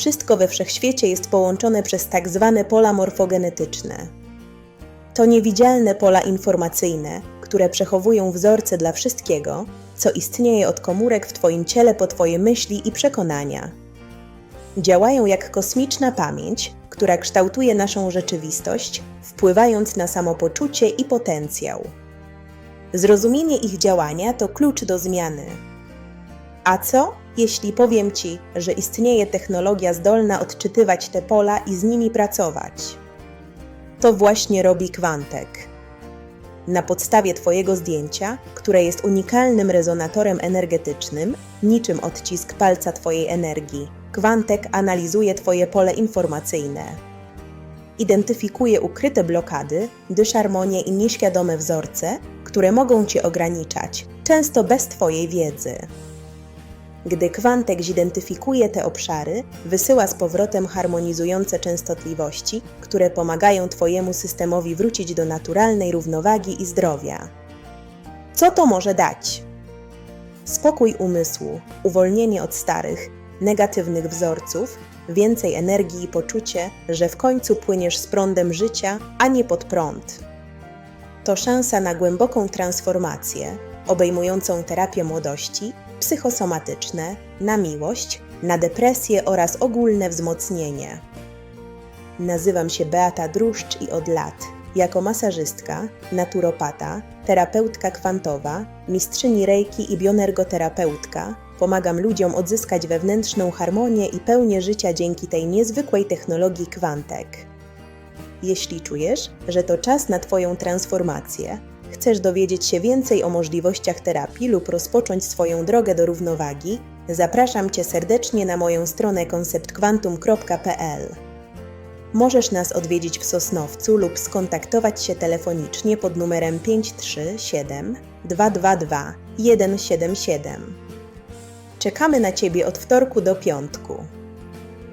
Wszystko we wszechświecie jest połączone przez tak zwane pola morfogenetyczne. To niewidzialne pola informacyjne, które przechowują wzorce dla wszystkiego, co istnieje od komórek w Twoim ciele po Twoje myśli i przekonania. Działają jak kosmiczna pamięć, która kształtuje naszą rzeczywistość, wpływając na samopoczucie i potencjał. Zrozumienie ich działania to klucz do zmiany. A co, jeśli powiem Ci, że istnieje technologia zdolna odczytywać te pola i z nimi pracować? To właśnie robi Kwantek. Na podstawie Twojego zdjęcia, które jest unikalnym rezonatorem energetycznym, niczym odcisk palca Twojej energii, Kwantek analizuje Twoje pole informacyjne. Identyfikuje ukryte blokady, dysharmonie i nieświadome wzorce, które mogą Cię ograniczać, często bez Twojej wiedzy. Gdy kwantek zidentyfikuje te obszary, wysyła z powrotem harmonizujące częstotliwości, które pomagają Twojemu systemowi wrócić do naturalnej równowagi i zdrowia. Co to może dać? Spokój umysłu, uwolnienie od starych, negatywnych wzorców, więcej energii i poczucie, że w końcu płyniesz z prądem życia, a nie pod prąd. To szansa na głęboką transformację, obejmującą terapię młodości, psychosomatyczne, na miłość, na depresję oraz ogólne wzmocnienie. Nazywam się Beata Druszcz i od lat, jako masażystka, naturopata, terapeutka kwantowa, mistrzyni reiki i bioenergoterapeutka, pomagam ludziom odzyskać wewnętrzną harmonię i pełnię życia dzięki tej niezwykłej technologii kwantek. Jeśli czujesz, że to czas na Twoją transformację, chcesz dowiedzieć się więcej o możliwościach terapii lub rozpocząć swoją drogę do równowagi, zapraszam Cię serdecznie na moją stronę konceptquantum.pl. Możesz nas odwiedzić w Sosnowcu lub skontaktować się telefonicznie pod numerem 537 222 177. Czekamy na Ciebie od wtorku do piątku.